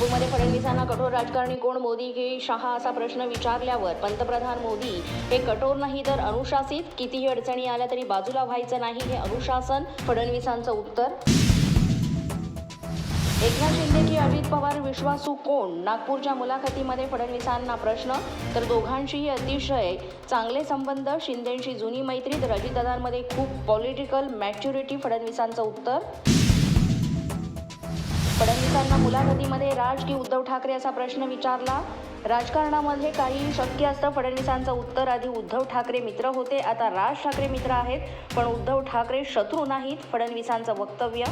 फडणवीसांना कठोर राजकारणी कोण? मोदी की शहा असा प्रश्न विचारल्यावर पंतप्रधान मोदी हे कठोर नाही तर अनुशासित? कितीही अडचणी आल्या तरी बाजूला व्हायचं नाही हे अनुशासन फडणवीसांचं उत्तर. एकनाथ शिंदे की अजित पवार विश्वासू कोण? नागपूरच्या मुलाखतीमध्ये फडणवीसांना प्रश्न तर दोघांशीही अतिशय चांगले संबंध शिंदेंशी जुनी मैत्री तर अजितदादांमध्ये खूप पॉलिटिकल मॅच्युरिटी फडणवीसांचं उत्तर. फडणवीसांना मुलाखतीमध्ये राज की उद्धव ठाकरे असा प्रश्न विचारला. राजकारणामध्ये काही शक्य असतं फडणवीसांचं उत्तर. आधी उद्धव ठाकरे मित्र होते. आता राज ठाकरे मित्र आहेत. पण उद्धव ठाकरे शत्रू नाहीत फडणवीसांचं वक्तव्य.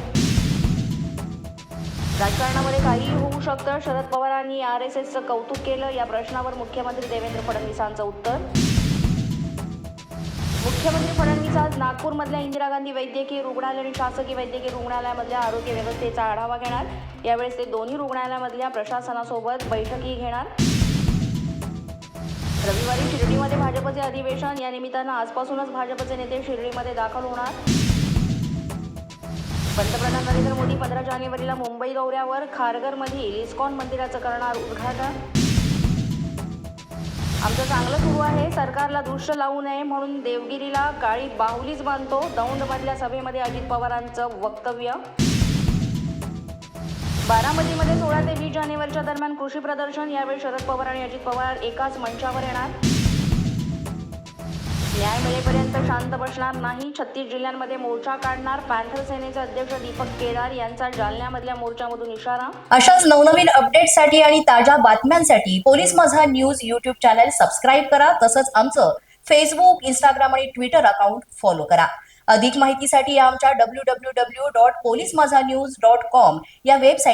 राजकारणामध्ये काहीही होऊ शकतं. शरद पवारांनी आर एस एसचं कौतुक केलं. या प्रश्नावर मुख्यमंत्री देवेंद्र फडणवीसांचं उत्तर. मुख्यमंत्री फडणवीस आज नागपूरमधल्या इंदिरा गांधी वैद्यकीय रुग्णालय आणि शासकीय वैद्यकीय रुग्णालयामधल्या आरोग्य व्यवस्थेचा आढावा घेणार. यावेळेस ते दोन्ही रुग्णालयामधल्या प्रशासनासोबत बैठकी घेणार. रविवारी शिर्डीमध्ये भाजपचे अधिवेशन. या निमित्तानं आजपासूनच भाजपचे नेते शिर्डीमध्ये दाखल होणार. पंतप्रधान नरेंद्र मोदी पंधरा जानेवारीला मुंबई दौऱ्यावर. खारघरमधील इस्कॉन मंदिराचं करणार उद्घाटन. आमचं चांगलं सुरू आहे. सरकारला दृश्य लावू नये म्हणून देवगिरीला काळी बाहुलीच बांधतो. दौंडमधल्या सभेमध्ये अजित पवारांचं वक्तव्य. बारामतीमध्ये सोळा ते वीस जानेवारीच्या दरम्यान कृषी प्रदर्शन. यावेळी शरद पवार आणि अजित पवार एकाच मंचावर येणार. न्याय शांत बसणार नाही. छत्तीस जिल्ह्यांमध्ये मोर्चा काढणार. पॅन्थर सेनेचे अध्यक्ष दीपक केदार यांचा जालन्यामधल्या मोर्चामधून इशारा. अशाच नवनवीन अपडेटसाठी आणि ताज्या बातम्यांसाठी police Majha news YouTube channel subscribe करा. तसंच आमचं फेसबुक इंस्टाग्राम आणि ट्विटर अकाउंट फॉलो करा. अधिक माहितीसाठी आमच्या W W W dot police Majha news dot com या वेबसाईट